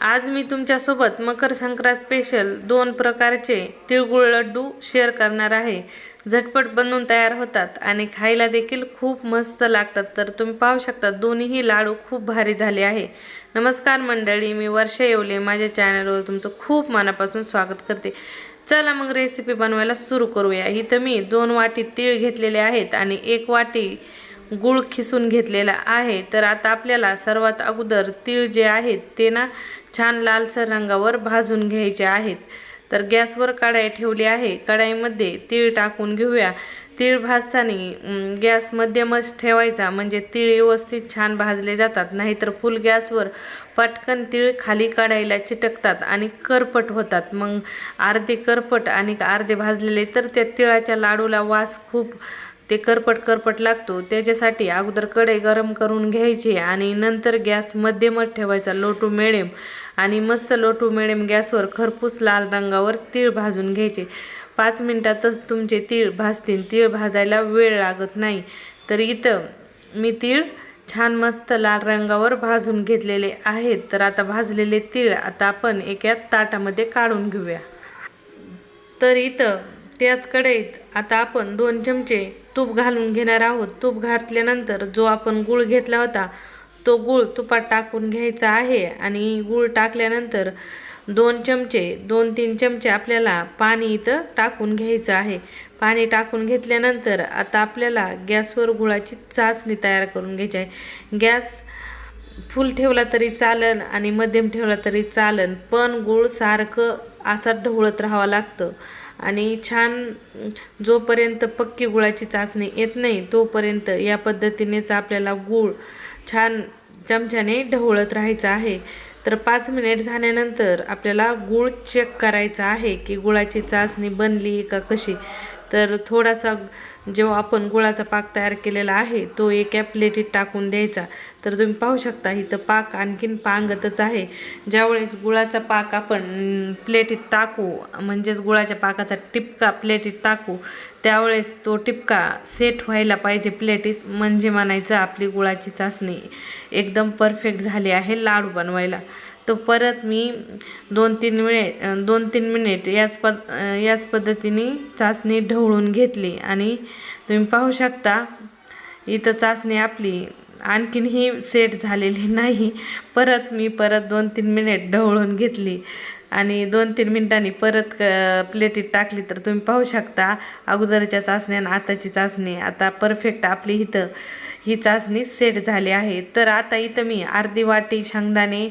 आज मी तुमच्यासोबत मकर संक्रांत स्पेशल दोन प्रकारचे तिळगुळ लड्डू शेअर करणार आहे. झटपट बनवून तयार होतात आणि खायला देखील खूप मस्त लागतात. तर तुम्ही पाहू शकता दोन्हीही लाडू खूप भारी झाले आहे. नमस्कार मंडळी मी वर्षा येवले. माझ्या चॅनलवर तुमचं खूप मनापासून स्वागत करते. चला मग रेसिपी बनवायला सुरू करूया. इथं मी दोन वाटी तीळ घेतलेले आहेत आणि एक वाटी गूळ खिसून घेतलेला आहे. तर आता आपल्याला सर्वात अगोदर तीळ जे आहेत ते ना छान लालसर रंगावर भाजून घ्यायचे आहेत. तर गॅसवर कढाई ठेवली आहे. कढाईमध्ये तीळ टाकून घेऊया. तीळ भाजताना गॅस मध्यमच ठेवायचा. म्हणजे तीळ व्यवस्थित छान भाजले जातात. नाहीतर फुल गॅसवर पटकन तीळ खाली काढायला चिटकतात आणि करपट होतात. मग अर्धे करपट आणि अर्धे भाजलेले तर त्या तिळाच्या लाडूला वास खूप ते करपट करपट लागतो. त्याच्यासाठी अगोदर कढई गरम करून घ्यायची आणि नंतर गॅस मध्यमच ठेवायचा लो टू मिडियम आणि मस्त लो टू मिडियम गॅसवर खरपूस लाल रंगावर तीळ भाजून घ्यायचे. पाच मिनटातच तुमचे तीळ भाजतील. तीळ भाजायला वेळ लागत नाही. तर इथं मी तीळ छान मस्त लाल रंगावर भाजून घेतलेले आहेत. तर आता भाजलेले तीळ आता आपण एका ताटामध्ये काढून घेऊया. तर इथं त्याच कढईत आता आपण दोन चमचे तूप घालून घेणार आहोत. तूप घातल्यानंतर जो आपण गूळ घेतला होता तो गूळ तुपात टाकून घ्यायचा आहे आणि गूळ टाकल्यानंतर दोन चमचे दोन तीन चमचे आपल्याला पाणी इथं टाकून घ्यायचं आहे. पाणी टाकून घेतल्यानंतर आता आपल्याला गॅसवर गुळाची चाचणी तयार करून घ्यायची आहे. गॅस फुल ठेवला तरी चालन आणि मध्यम ठेवला तरी चालन पण गूळ सारखं असा ढवळत राहावं लागतं. आणि छान जोपर्यंत पक्की गुळाची चाचणी येत नाही तोपर्यंत या पद्धतीनेच आपल्याला गूळ छान चमच्याने ढवळत राहायचं आहे. तर पाच मिनिट झाल्यानंतर आपल्याला गूळ चेक करायचा आहे की गुळाची चाचणी बनली का कशी. तर थोडासा जेव्हा आपण गुळाचा पाक तयार केलेला आहे तो एका प्लेटीत टाकून द्यायचा. तर तुम्ही पाहू शकता इथं पाक आणखीन पांगतच आहे. ज्यावेळेस गुळाचा पाक आपण प्लेटीत टाकू म्हणजेच गुळाच्या पाकाचा टिपका प्लेटीत टाकू त्यावेळेस तो टिपका सेट व्हायला पाहिजे प्लेटीत म्हणजे म्हणायचं आपली गुळाची चाचणी एकदम परफेक्ट झाली आहे लाडू बनवायला. तो परत मी दोन तीन वेळे दोन तीन मिनिट याच पद याच पद्धतीने चाचणी ढवळून घेतली. आणि तुम्ही पाहू शकता इथं चाचणी आपली आणखीन ही सेट झालेली नाही. परत मी परत दोन तीन मिनिट ढवळून घेतली. आणि दोन तीन मिनटांनी परत क प्लेटीत टाकली तर तुम्ही पाहू शकता. अगोदरच्या चाचणी आणि आताची चाचणी. आता परफेक्ट आपली इथं ही चाचणी सेट झाली आहे. तर आता इथं मी अर्धी वाटी शेंगदाणे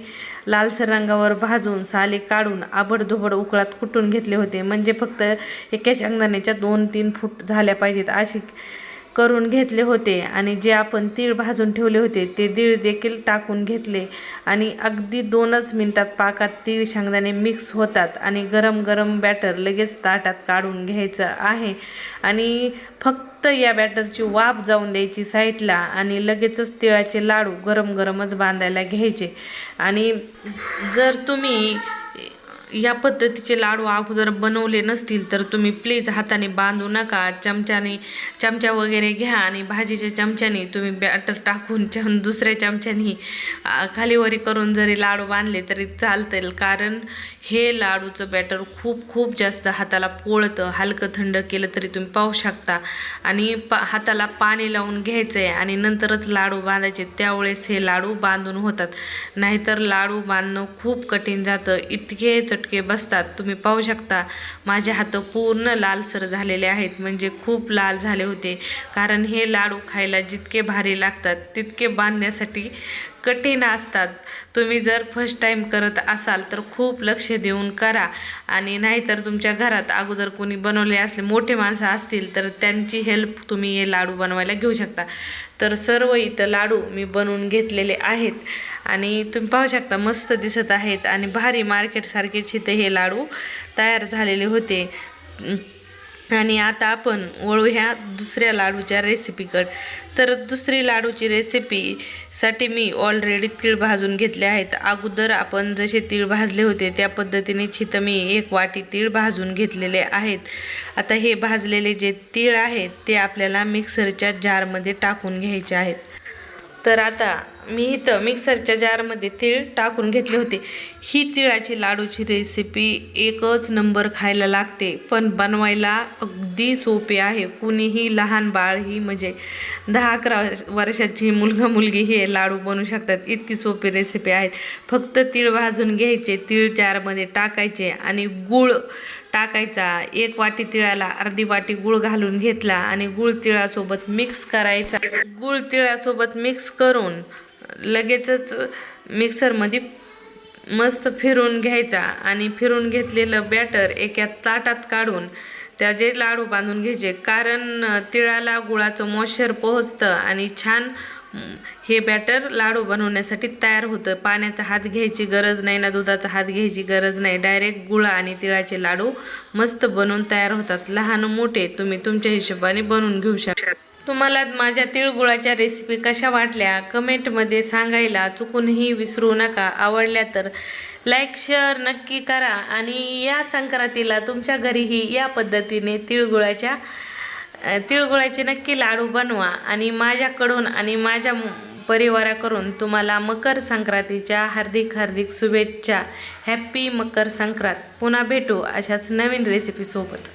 लालसर रंगावर भाजून साले काढून आबडधोबड उकळात कुटून घेतले होते. म्हणजे फक्त एका शेंगदाण्याच्या दोन तीन फूट झाल्या पाहिजेत. अशी करून घेतले होते आणि जे आपण तीळ भाजून ठेवले होते ते तीळ देखील टाकून घेतले. आणि अगदी दोनच मिनटात पाकात तीळ शेंगदाणे मिक्स होतात आणि गरम गरम बॅटर लगेच ताटात काढून घ्यायचं आहे. आणि फक्त या बॅटरची वाफ जाऊन द्यायची साईडला आणि लगेचच तिळाचे लाडू गरम गरमच बांधायला घ्यायचे. आणि जर तुम्ही या पद्धतीचे लाडू अगोदर बनवले नसतील तर तुम्ही प्लीज हाताने बांधू नका. चमच्याने चमचा वगैरे घ्या आणि भाजीच्या चमच्याने तुम्ही बॅटर टाकून चम दुसऱ्या चमच्याने खालीवरी करून जरी लाडू बांधले तरी चालतील. कारण हे लाडूचं बॅटर खूप खूप जास्त हाताला पोळतं. हलकं थंड केलं तरी तुम्ही पाहू शकता. आणि पा हाताला पाणी लावून घ्यायचं आहे आणि नंतरच लाडू बांधायचे. त्यावेळेस हे लाडू बांधून होतात. नाहीतर लाडू बांधणं खूप कठीण जातं. इतकेच चटके बसतात. तुम्ही पाहू शकता माझे हात पूर्ण लालसर झालेले आहेत. म्हणजे खूप लाल झाले होते. कारण हे लाडू खायला जितके भारी लागतात तितके बांधण्यासाठी कठीण असतात. तुम्ही जर फर्स्ट टाईम करत असाल तर खूप लक्ष देऊन करा. आणि नाहीतर तुमच्या घरात अगोदर कोणी बनवले असले मोठे माणसं असतील तर त्यांची हेल्प तुम्ही हे लाडू बनवायला घेऊ शकता. तर सर्व इथं लाडू मी बनवून घेतलेले आहेत. आणि तुम्ही पाहू शकता मस्त दिसत आहेत आणि भारी मार्केटसारखेच इथे हे लाडू तयार झालेले होते. आणि आता आपण वळू ह्या दुसऱ्या लाडूच्या रेसिपीकडं तर दुसरी लाडूची रेसिपीसाठी मी ऑलरेडी तीळ भाजून घेतले आहेत. अगोदर आपण जसे तीळ भाजले होते त्या पद्धतीने छितं मी एक वाटी तीळ भाजून घेतलेले आहेत. आता हे भाजलेले जे तीळ आहेत ते आपल्याला मिक्सरच्या जारमध्ये टाकून घ्यायचे आहेत. तर आता मी इथं मिक्सरच्या जारमध्ये तीळ टाकून घेतले होते. ही तिळाची लाडूची रेसिपी एकच नंबर खायला लागते पण बनवायला अगदी सोपे आहे. कुणीही लहान बाळ ही म्हणजे दहा अकरा वर्षाची मुलगा मुलगी हे लाडू बनवू शकतात. इतकी सोपी रेसिपी आहेत. फक्त तीळ भाजून घ्यायचे तीळ जारमध्ये टाकायचे आणि गूळ टाकायचा. एक वाटी तिळाला अर्धी वाटी गूळ घालून घेतला आणि गूळ तिळासोबत मिक्स करायचा. गूळ तिळासोबत मिक्स करून लगेचच मिक्सरमध्ये मस्त फिरून घ्यायचा आणि फिरून घेतलेलं बॅटर एका ताटात काढून त्याचे लाडू बांधून घ्यायचे. कारण तिळाला गुळाचं मॉइश्चर पोहोचतं आणि छान हे बॅटर लाडू बनवण्यासाठी तयार होतं. पाण्याचा हात घ्यायची गरज नाही ना दुधाचा हात घ्यायची गरज नाही. डायरेक्ट गुळा आणि तिळाचे लाडू मस्त बनवून तयार होतात. लहान मोठे तुम्ही तुमच्या हिशोबाने बनवून घेऊ शकता तुम्हाला माझ्या तिळगुळाच्या रेसिपी कशा वाटल्या? कमेंटमध्ये सांगायला चुकूनही विसरू नका. आवडल्या तर लाईक शेअर नक्की करा. आणि या संक्रांतीला तुमच्या घरीही या पद्धतीने तिळगुळाच्या तिळगुळाचे नक्की लाडू बनवा. आणि माझ्याकडून आणि माझ्या परिवाराकडून तुम्हाला मकर संक्रांतीच्या हार्दिक हार्दिक शुभेच्छा. हॅप्पी मकर संक्रांत. पुन्हा भेटू अशाच नवीन रेसिपीसोबत